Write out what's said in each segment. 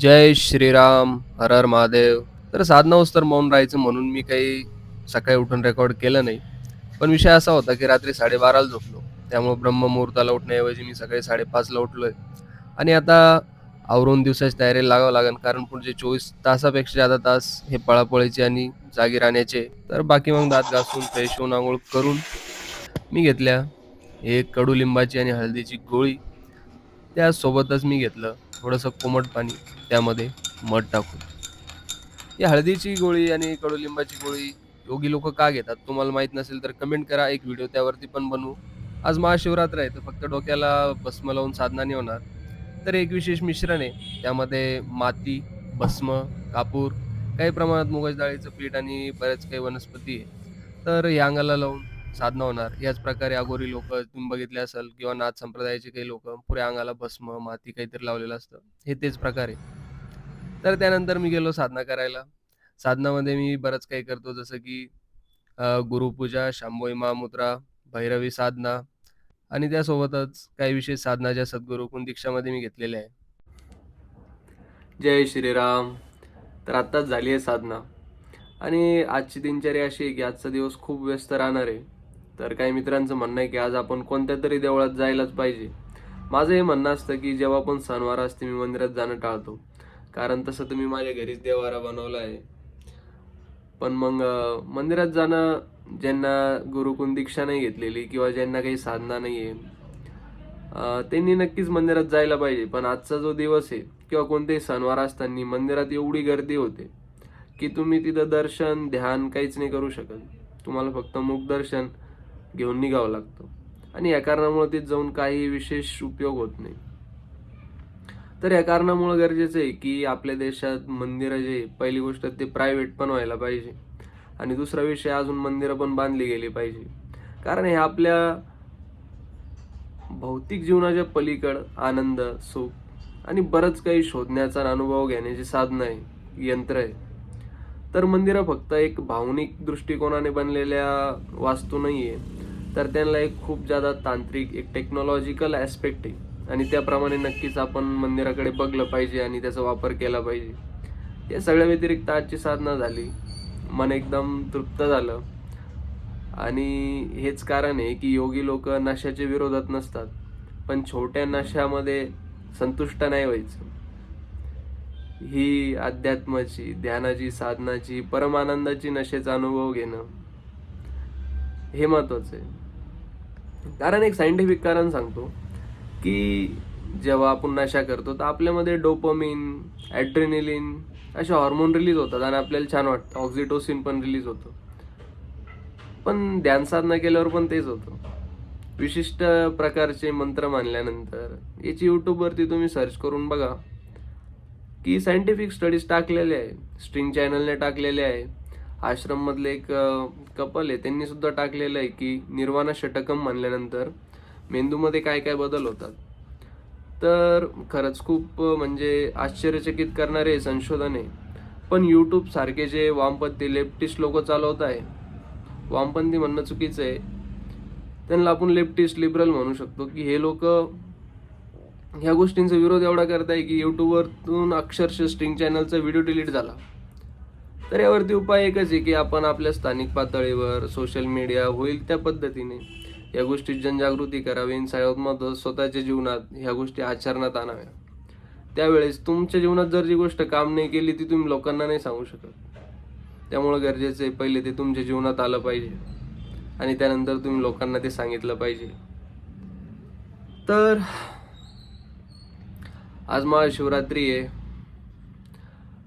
जय श्रीराम हर हर महादेव. तर साधनावस तर मौन राहायचं म्हणून मी काही सकाळी उठून रेकॉर्ड केलं नाही. पण विषय असा होता की रात्री साडेबाराला झोपलो. त्यामुळे ब्रह्ममुहूर्ताला उठण्याऐवजी मी सकाळी साडेपाचला उठलोय. आणि आता आवरून दिवसाची तयारी लागावं लागेल कारण पुढचे चोवीस तासापेक्षा जादा तास हे पळापळीचे आणि जागी राहण्याचे. तर बाकी मग दात घासून फ्रेश होऊन आंघोळ करून मी घेतल्या. एक कडुलिंबाची आणि हळदीची गोळी. त्यासोबतच मी घेतलं थोडंसं कोमट पाणी. त्यामध्ये मध टाकून. ही हळदीची गोळी आणि कडुलिंबाची गोळी योगी लोक का घेतात तुम्हाला माहीत नसेल तर कमेंट करा. एक व्हिडिओ त्यावरती पण बनवू. आज महाशिवरात्र आहे तर फक्त डोक्याला भस्म लावून साधना नाही होणार. तर एक विशेष मिश्रण आहे त्यामध्ये माती भस्म कापूर काही प्रमाणात मुगाच डाळीचं पीठ आणि बरेच काही वनस्पती आहे. तर या अंगाला लावून साधना होणार. याच प्रकारे अगोरी लोक तुम्ही बघितले असाल किंवा नाथ संप्रदायाचे काही लोक पुऱ्या अंगाला भस्म माती काहीतरी लावलेलं असतं. हे तेच प्रकारे. तर त्यानंतर मी गेलो साधना करायला. साधनामध्ये मी बरंच काही करतो जसं की गुरुपूजा शांभोई महामुद्रा भैरवी साधना आणि त्यासोबतच काही विशेष साधना ज्या सद्गुरुकुन दीक्षामध्ये मी घेतलेल्या आहे जय श्रीराम. तर आत्ताच झाली आहे साधना. आणि आजची दिनचर्या अशी आहे की आजचा दिवस खूप व्यस्त राहणार आहे. तर काही मित्रांचं म्हणणं आहे की आज आपण कोणत्या तरी देवळात जायलाच पाहिजे. माझं हे म्हणणं असतं की जेव्हा पण सणवार असते मी मंदिरात जाणं टाळतो. कारण तसं तर मी माझ्या घरीच देवारा बनवला आहे पण मग मंदिरात जाणं ज्यांना गुरुकुन दीक्षा नाही घेतलेली किंवा ज्यांना काही साधना नाही आहे त्यांनी नक्कीच मंदिरात जायला पाहिजे. पण आजचा जो दिवस आहे किंवा कोणतेही सणवार असताना मंदिरात एवढी गर्दी होते की तुम्ही तिथं दर्शन ध्यान काहीच नाही करू शकत. तुम्हाला फक्त मुखदर्शन घेऊन निघावं लागतं. आणि या कारणामुळे तिथे जाऊन काही विशेष उपयोग होत नाही. तर या कारणामुळं गरजेचं आहे की आपल्या देशात मंदिरं जे पहिली गोष्ट ते प्रायव्हेट पण व्हायला पाहिजे. आणि दुसरा विषय अजून मंदिरं पण बांधली गेली पाहिजे. कारण हे आपल्या भौतिक जीवनाच्या पलीकड आनंद सुख आणि बरंच काही शोधण्याचा अनुभव घेण्याची साधनं आहे यंत्र आहे. तर मंदिरं फक्त एक भावनिक दृष्टिकोनाने बनलेल्या वास्तू नाही आहे तर त्यांना एक खूप जादा तांत्रिक एक टेक्नॉलॉजिकल ॲस्पेक्ट आहे. आणि त्याप्रमाणे नक्कीच आपण मंदिराकडे बघलं पाहिजे आणि त्याचा वापर केला पाहिजे. या सगळ्या व्यतिरिक्त आजची साधना झाली. मन एकदम तृप्त झालं. आणि हेच कारण आहे की योगी लोक नशाच्या विरोधात नसतात पण छोट्या नशामध्ये संतुष्ट नाही व्हायचं. ही अध्यात्माची ध्यानाची साधनाची परमानंदाची नशेचा अनुभव घेणं हे महत्वाचं आहे. कारण एक सायंटिफिक कारण सांगतो. की जेव्हा आपण नशा करतो तर आपल्यामध्ये डोपमिन ॲड्रेनिलिन असे हॉर्मोन रिलीज होतात आणि आपल्याला छान वाटतं. ऑक्झिटोसिन पण रिलीज होतं. पण ध्यान साधना केल्यावर पण तेच होतं. विशिष्ट प्रकारचे मंत्र मानल्यानंतर याची यूट्यूबवरती तुम्ही सर्च करून बघा. की सायंटिफिक स्टडीज टाकलेले आहे. स्ट्रिंग चॅनलने टाकलेले आहे. आश्रममधले एक कपल आहे. त्यांनी सुद्धा टाकलेलं आहे की निर्वाणा षटकम म्हणल्यानंतर मेंदूमध्ये काय काय बदल होतात? तर खरंच खूप म्हणजे आश्चर्यचकित करणारे संशोधन आहे. पण यूट्यूब सारखे जे वामपंथी लेफ्टिस्ट लोक चालवत आहे वामपंथी म्हणणं चुकीचं आहे. त्यांना आपण लेफ्टिस्ट लिबरल म्हणू शकतो. की हे लोक ह्या गोष्टींचा विरोध एवढा करत आहे की यूट्यूबवरतून अक्षरशः स्ट्रिंग चॅनलचा व्हिडिओ डिलीट झाला. तर यावरती उपाय एकच आहे की आपण आपल्या स्थानिक पातळीवर सोशल मीडिया होईल त्या पद्धतीने. या गोष्टी जनजागृती करावी आणि सर्वात स्वतःच्या जीवनात ह्या गोष्टी आचरणात आणाव्या. त्यावेळेस तुमच्या जीवनात जर जी गोष्ट काम नाही केली ती तुम्ही लोकांना नाही सांगू शकत. त्यामुळं गरजेचं आहे पहिले ते तुमच्या जीवनात आलं पाहिजे. आणि त्यानंतर तुम्ही लोकांना ते सांगितलं पाहिजे. तर आज महाशिवरात्री आहे.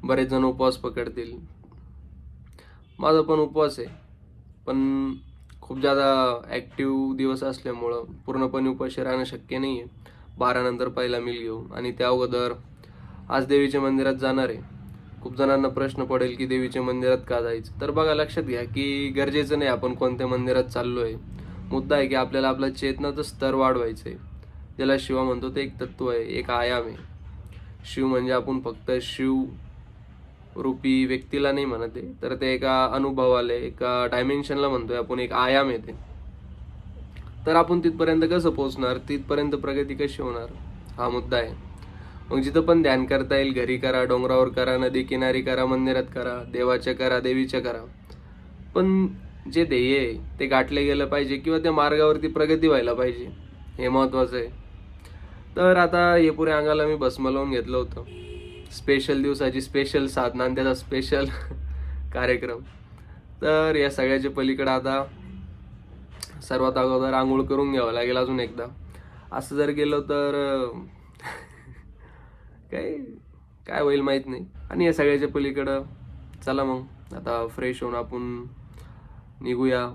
बरेच जण उपवास पकडतील. माझा पण उपवास आहे. पण खूप जादा ॲक्टिव्ह दिवस असल्यामुळं पूर्णपणे उपाशी राहणं शक्य नाही आहे बारानंतर पहिला मिल घेऊ आणि त्या अगोदर आज देवीच्या मंदिरात जाणार आहे. खूप जणांना प्रश्न पडेल की देवीच्या मंदिरात का जायचं? तर बघा लक्षात घ्या की गरजेचं नाही आपण कोणत्या मंदिरात चाललो आहे मुद्दा आहे की आपल्याला आपला चेतनाचं स्तर वाढवायचं आहे ज्याला शिवा म्हणतो ते एक तत्व आहे एक आयाम आहे. शिव म्हणजे आपण फक्त शिव रूपी व्यक्तीला नाही म्हणत आहे. तर ते एका अनुभवाला एका डायमेन्शनला म्हणतोय. आपण एक आयाम येते तर आपण तिथपर्यंत कसं पोहोचणार? तिथपर्यंत प्रगती कशी होणार? हा मुद्दा आहे. मग जिथं पण ध्यान करता येईल घरी करा डोंगरावर करा नदी किनारी करा मंदिरात करा देवाच्या करा देवीच्या करा. पण जे ध्येय आहे ते गाठले गेलं पाहिजे किंवा त्या मार्गावरती प्रगती व्हायला पाहिजे हे महत्त्वाचं आहे. तर आता हे पुरे अंगाला मी भस्म लावून घेतलं होतं. स्पेशल दिवसाची स्पेशल साधना आणि त्याचा स्पेशल कार्यक्रम. तर या सगळ्याच्या पलीकडं आता सर्वात अगोदर आंघोळ करून घ्यावं लागेल अजून एकदा. असं जर गेलो तर काय काय होईल माहीत नाही. आणि या सगळ्याच्या पलीकडं चला मग आता फ्रेश होऊन आपण निघूया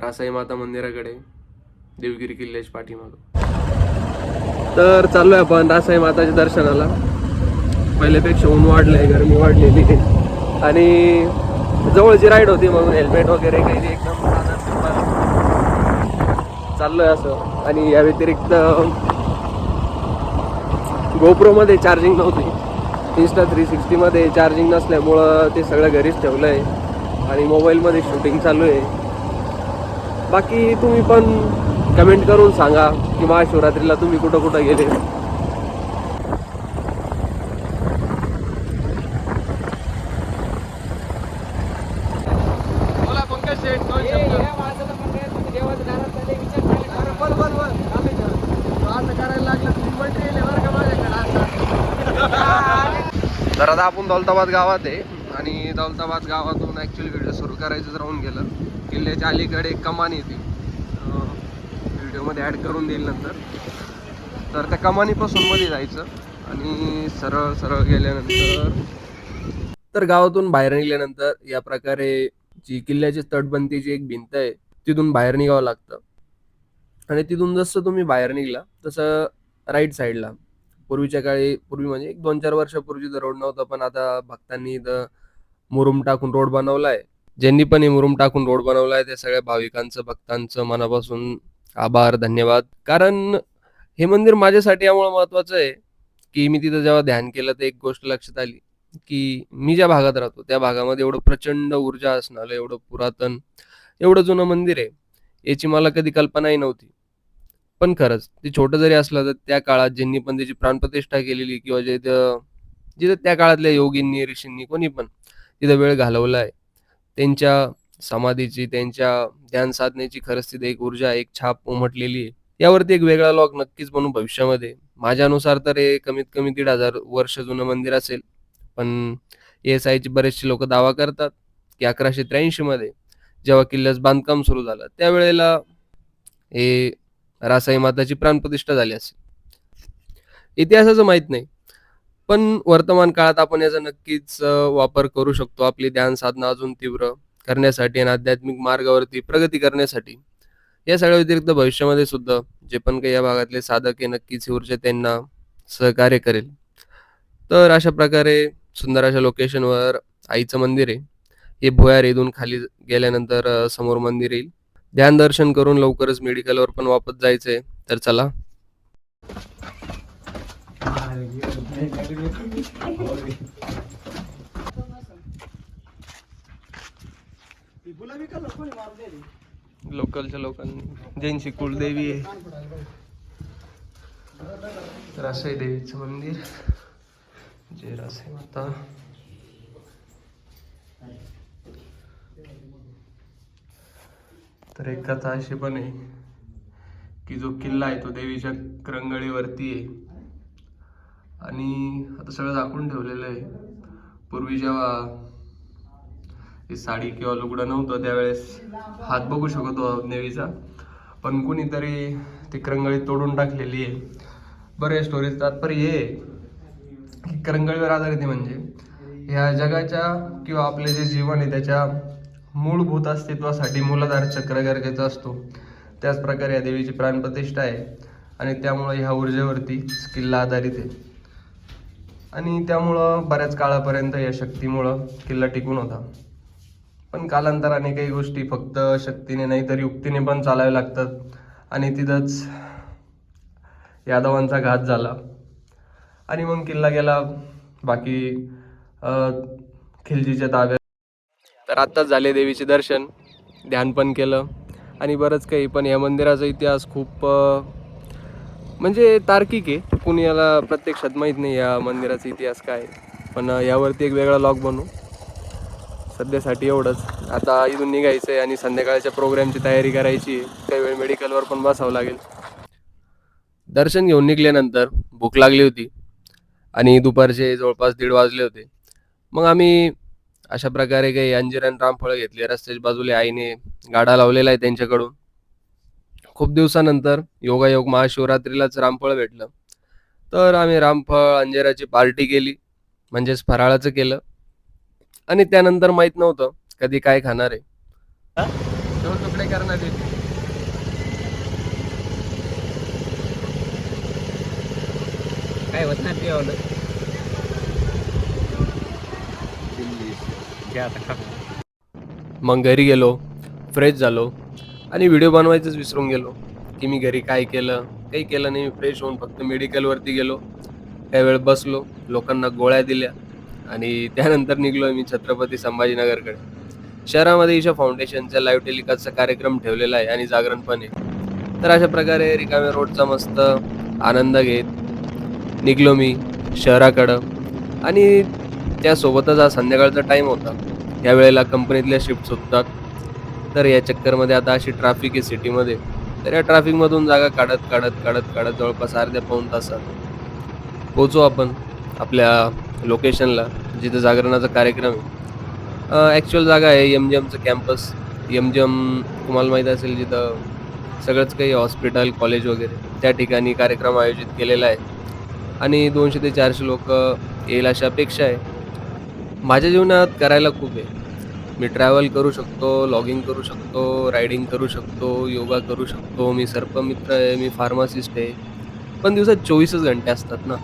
रासाई माता मंदिराकडे देवगिरी किल्ल्याच्या पाठीमागं. तर चाललोय आपण रासाई माताच्या दर्शनाला. पहिल्यापेक्षा ऊन वाढलंय गरमी वाढलेली. आहे. आणि जवळची राईड होती म्हणून हेल्मेट वगैरे काही नाही, एकदम चाललं आहे असं. आणि या व्यतिरिक्त गोप्रोमध्ये चार्जिंग नव्हती. इन्स्टा थ्री सिक्स्टीमध्ये चार्जिंग नसल्यामुळं ते सगळं घरीच ठेवलं आहे आणि मोबाईलमध्ये शूटिंग चालू आहे. बाकी तुम्ही पण कमेंट करून सांगा की महाशिवरात्रीला तुम्ही कुठं कुठं गेले बोला पंकज शेठ दोन असं करायला लागलं मंत्री बरं का माझ्याकडे तर आता आपण दौलताबाद गावात आहे. आणि दौलताबाद गावातून ॲक्च्युली व्हिडिओ सुरू करायचं राहून गेलं. किल्ल्याच्या अलीकडे एक कमान येते. व्हिडिओमध्ये ॲड करून देईल नंतर. तर त्या कमानीपासून मध्ये जायचं. आणि सरळ सरळ गेल्यानंतर तर गावातून बाहेर निघाल्यानंतर या प्रकारे जी किल्ल्याची तटबंदीची एक भिंत आहे तिथून बाहेर निघावं लागतं. आणि तिथून जसं तुम्ही बाहेर निघला तसं राईट साईडला पूर्वीच्या काळी पूर्वी म्हणजे एक दोन चार वर्षापूर्वी तर रोड नव्हता पण आता भक्तांनी इथं मुरुम टाकून रोड बनवलाय. ज्यांनी पण हे मुरुम टाकून रोड बनवलाय त्या सगळ्या भाविकांचं भक्तांचं मनापासून आभार धन्यवाद. कारण हे मंदिर माझ्यासाठी यामुळे महत्वाचं आहे की मी तिथं जेव्हा ध्यान केलं तर एक गोष्ट लक्षात आली की मी ज्या भागात राहतो त्या भागामध्ये एवढं प्रचंड ऊर्जा असणारं एवढं पुरातन एवढं जुनं मंदिर आहे याची मला कधी कल्पनाही नव्हती. पण खरंच ते छोटं जरी असलं तर त्या काळात ज्यांनी पण त्याची प्राणप्रतिष्ठा केलेली किंवा जे जिथं त्या काळातल्या योगींनी ऋषींनी कोणी पण तिथं वेळ घालवलाय त्यांच्या समाधीची त्यांच्या ध्यान साधनेची खरंच तिथे एक ऊर्जा एक छाप उमटलेली आहे. यावरती एक वेगळा लॉक नक्कीच बनू भविष्यामध्ये. माझ्यानुसार तर हे कमीत कमी दीड हजार वर्ष जुनं मंदिर असेल पण एस आयचे बरेचसे लोक दावा करतात की अकराशे त्र्याऐंशी मध्ये जेव्हा किल्ल्यास बांधकाम सुरू झालं त्यावेळेला हे रासाई माताची प्राणप्रतिष्ठा झाली असेल. इतिहासाचं माहीत नाही. पण वर्तमान काळात आपण याचा नक्कीच वापर करू शकतो आपली ध्यान साधना अजून तीव्र करण्यासाठी आणि आध्यात्मिक मार्गावरती प्रगती करण्यासाठी. या सगळ्या व्यतिरिक्त भविष्यामध्ये सुद्धा जे पण काही या भागातले साधक आहे नक्कीच ऊर्जा त्यांना सहकार्य करेल. तर अशा प्रकारे सुंदर अशा लोकेशनवर आईचं मंदिर आहे. हे भुयार इथून खाली गेल्यानंतर समोर मंदिर येईल. ध्यान दर्शन करून लवकरच मेडिकलवर पण वापस जायचंय. तर चला. लोकलच्या लोकांनी. ज्यांची कुलदेवी आहे. रासाई देवीचं मंदिर. जय रासाई माता. तर एक कथा अशी पण आहे की जो किल्ला आहे तो देवीच्या करंगळीवरती आहे. आणि आता सगळं झाकून ठेवलेलं आहे. पूर्वी जेव्हा साडी किंवा लुगडं नव्हतं त्यावेळेस हात बघू शकतो देवीचा. पण कुणीतरी ती करंगळी तोडून टाकलेली आहे. बरे स्टोरीज तात्पर्य हे आहे की करंगळीवर आधारित म्हणजे ह्या जगाच्या किंवा आपले जे जीवन आहे त्याच्या मूलभूत अस्तित्वासाठी मूलाधार चक्र गरजेचा असतो. त्याचप्रकारे या देवीची प्राणप्रतिष्ठा आहे आणि त्यामुळं ह्या ऊर्जेवरती किल्ला आधारित आहे. आणि त्यामुळं बऱ्याच काळापर्यंत या शक्तीमुळं किल्ला टिकून होता. पण कालांतराने काही गोष्टी फक्त शक्तीने नाही तर युक्तीने पण चालाव्या लागतात. आणि तिथंच यादवांचा घात झाला. आणि मग किल्ला गेला. बाकी खिलजीच्या ताब्यात तर आत्ताच झाले देवीचे दर्शन ध्यान पण केलं. आणि बरंच काही पण या मंदिराचा इतिहास खूप म्हणजे तार्किक आहे. कुणी याला प्रत्यक्षात माहीत नाही या मंदिराचा इतिहास काय आहे. पण यावरती एक वेगळा लॉग बनू. सध्यासाठी एवढंच. आता इथून निघायचं आहे आणि संध्याकाळच्या प्रोग्रामची तयारी करायची आहे. काही वेळ मेडिकलवर पण बसावं लागेल. दर्शन घेऊन निघल्यानंतर भूक लागली होती. आणि दुपारचे जवळपास दीड वाजले होते. मग आम्ही अशा प्रकारे काही अंजीर आणि रामफळं घेतली रस्त्याच्या बाजूला आईने गाडा लावलेला आहे त्यांच्याकडून. खूप दिवसानंतर योगायोग महाशिवरात्रीलाच रामफळ भेटलं. तर आम्ही रामफळ अंजिराची पार्टी केली. म्हणजेच फराळाचं केलं. आणि त्यानंतर माहीत नव्हतं कधी काय खाणार आहे. तुकडे करण्यात येते काय होत नाही आता खा. मग घरी गेलो फ्रेश झालो आणि व्हिडिओ बनवायचंच विसरून गेलो की मी घरी काय केलं काही केलं नाही मी फ्रेश होऊन फक्त मेडिकलवरती गेलो. काही वेळ बसलो लोकांना गोळ्या दिल्या आणि त्यानंतर निघलो मी छत्रपती संभाजीनगरकडे. शहरामध्ये ईशा फाउंडेशनचा लाईव्ह टेलिकास्टचा कार्यक्रम ठेवलेला आहे आणि जागरण पण आहे तर अशा प्रकारे रिकाम्या रोडचा मस्त आनंद घेत निघलो मी शहराकडं आणि त्यासोबतच हा संध्याकाळचा टाईम होता. या वेळेला कंपनीतल्या शिफ्ट सुटतात. तर या चक्करमध्ये आता अशी ट्रॅफिक आहे सिटीमध्ये तर या ट्रॅफिकमधून जागा काढत काढत काढत काढत जवळपास अर्ध्या पाऊण तासात पोचू आपण आपल्या लोकेशनला जिथं जागरणाचा कार्यक्रम आहे. ॲक्च्युअल जागा आहे एम जी एमचं कॅम्पस एम जी एम तुम्हाला माहीत असेल जिथं सगळंच काही हॉस्पिटल कॉलेज वगैरे त्या ठिकाणी कार्यक्रम आयोजित केलेला आहे. आणि दोनशे ते चारशे लोक येईल अशी अपेक्षा आहे. माझ्या जीवनात करायला खूप आहे. मी ट्रॅव्हल करू शकतो लॉगिंग करू शकतो रायडिंग करू शकतो योगा करू शकतो. मी सर्पमित्र आहे मी फार्मासिस्ट आहे. पण दिवसात चोवीसच घंटे असतात ना.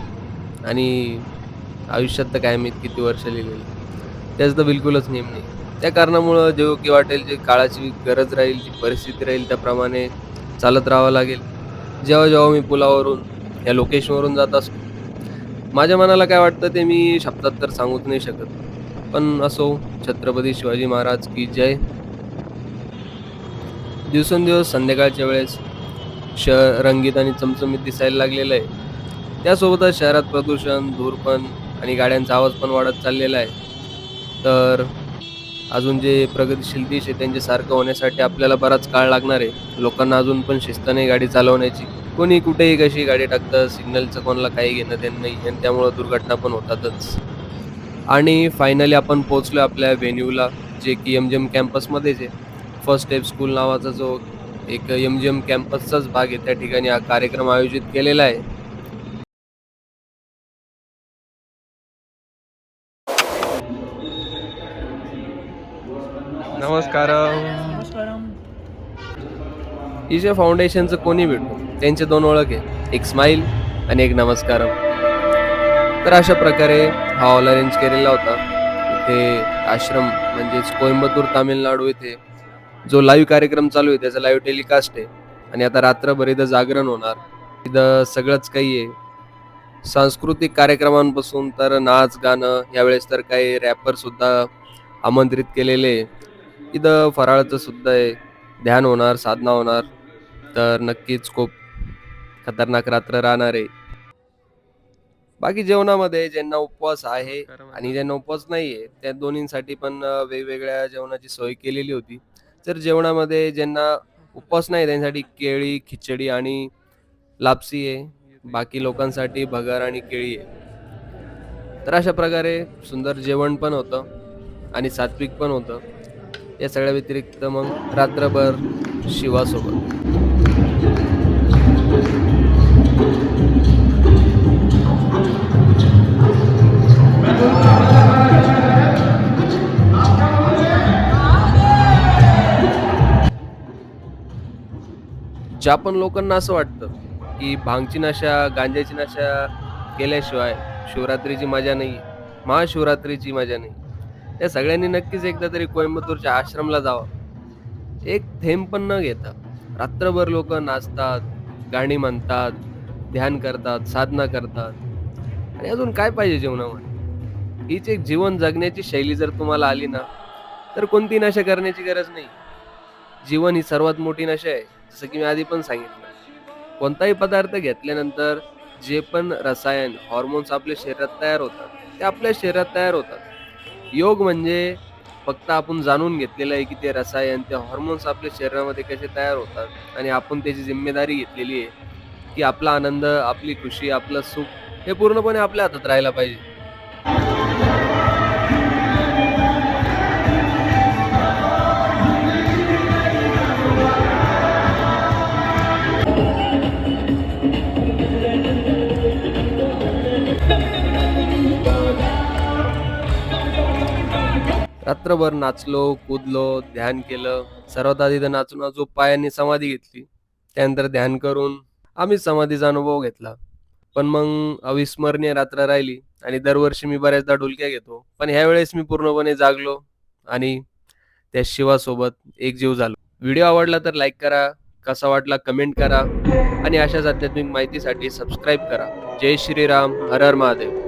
आणि आयुष्यात तर काय मी किती वर्ष लिहिलेली. त्याचं तर बिलकुलच नेम नाही. त्या कारणामुळं जे योग्य वाटेल जे काळाची गरज राहील जी परिस्थिती राहील त्याप्रमाणे चालत राहावं लागेल. जेव्हा जेव्हा मी पुलावरून या लोकेशनवरून जात असतो. माझ्या मनाला काय वाटतं ते मी शब्दात तर सांगूच नाही शकत. पण असो छत्रपती शिवाजी महाराज की जय. दिवसेंदिवस संध्याकाळच्या वेळेस शहर रंगीत आणि चमचमीत दिसायला लागलेलं आहे. त्यासोबतच शहरात प्रदूषण धूरपण आणि गाड्यांचा आवाज पण वाढत चाललेला आहे. तर अजून जे प्रगतिशील देश आहे त्यांचे सारखं होण्यासाठी आपल्याला बराच काळ लागणार आहे. लोकांना अजून पण शिस्त नाही गाडी चालवण्याची. कोणी कुठेही कशी गाडी टाकतं सिग्नलचं कोणाला काही घेणं देणं नाही आणि त्यामुळं दुर्घटना पण होतातच. आणि फायनली आपण पोचलो आपल्या व्हेन्यूला जे की एम जी एम कॅम्पसमध्येच आहे. फर्स्ट स्टेप स्कूल नावाचा जो एक एम जी एम कॅम्पसचाच भाग आहे त्या ठिकाणी हा कार्यक्रम आयोजित केलेला आहे. नमस्कार ईशा फाउंडेशनचं कोणी भेटो त्यांचे दोन ओळख आहे. एक स्माईल आणि एक नमस्कार तर अशा प्रकारे हा हॉल अरेंज केलेला होता. इथे आश्रम म्हणजेच कोइंबतूर तामिळनाडू इथे जो लाईव्ह कार्यक्रम चालू आहे त्याचा लाईव्ह टेलिकास्ट आहे. आणि आता रात्रभर इथं जागरण होणार. इथं सगळंच काही आहे. सांस्कृतिक कार्यक्रमांपासून तर नाच गाणं यावेळेस तर काही रॅपरसुद्धा आमंत्रित केलेले आहे. इथं फराळाचं सुद्धा आहे. ध्यान होणार साधना होणार. तर नक्कीच खूप खतरनाक रात्र राहणार आहे. बाकी जेवणामध्ये ज्यांना उपवास आहे आणि ज्यांना उपवास नाहीये त्या दोन्हींसाठी पण अ, वेगवेगळ्या जेवणाची सोय केलेली होती. तर जेवणामध्ये ज्यांना उपवास नाही त्यांच्यासाठी केळी खिचडी आणि लापसी आहे. बाकी लोकांसाठी भगर आणि केळी आहे. तर अशा प्रकारे सुंदर जेवण पण होतं आणि सात्विक पण होतं. या सगळ्या व्यतिरिक्त मग रात्रभर शिवासोबत. ज्या पण लोकांना असं वाटतं की भांगची नशा गांजाची नशा केल्याशिवाय शिवरात्रीची मजा नाही महाशिवरात्रीची मजा नाही त्या सगळ्यांनी नक्कीच एकदा तरी कोइंबतूरच्या आश्रमला जावं. एक थेंब पण न घेता रात्रभर लोक नाचतात गाणी म्हणतात ध्यान करतात साधना करतात. आणि अजून काय पाहिजे जीवनामध्ये हीच एक जीवन जगण्याची शैली जर तुम्हाला आली ना तर कोणती नशा करण्याची गरज नाही. जीवन ही सर्वात मोठी नशा आहे. जसं की मी आधी पण सांगितलं. कोणताही पदार्थ घेतल्यानंतर जे पण रसायन हॉर्मोन्स आपल्या शरीरात तयार होतात ते आपल्या शरीरात तयार होतात. योग म्हणजे फक्त आपण जाणून घेतलेलं आहे की ते रसायन ते हॉर्मोन्स आपल्या शरीरामध्ये कसे तयार होतात आणि आपण त्याची जिम्मेदारी घेतलेली आहे की आपला आनंद आपली खुशी आपलं सुख हे पूर्णपणे आपल्या हातात राहायला पाहिजे. रात्रभर नाचलो कुदलो ध्यान केलं. सर्वात आधी तर नाचून जो पायांनी समाधी घेतली. त्यानंतर ध्यान करून आम्ही समाधीचा अनुभव घेतला. पण मग अविस्मरणीय रात्र राहिली आणि दरवर्षी मी बऱ्याचदा डुलक्या घेतो. पण ह्यावेळेस मी पूर्णपणे जागलो आणि त्या शिवासोबत एकजीव झालो. व्हिडिओ आवडला तर लाईक करा कसा वाटला कमेंट करा आणि अशाच आध्यात्मिक माहितीसाठी सबस्क्राईब करा. जय श्रीराम हर हर महादेव.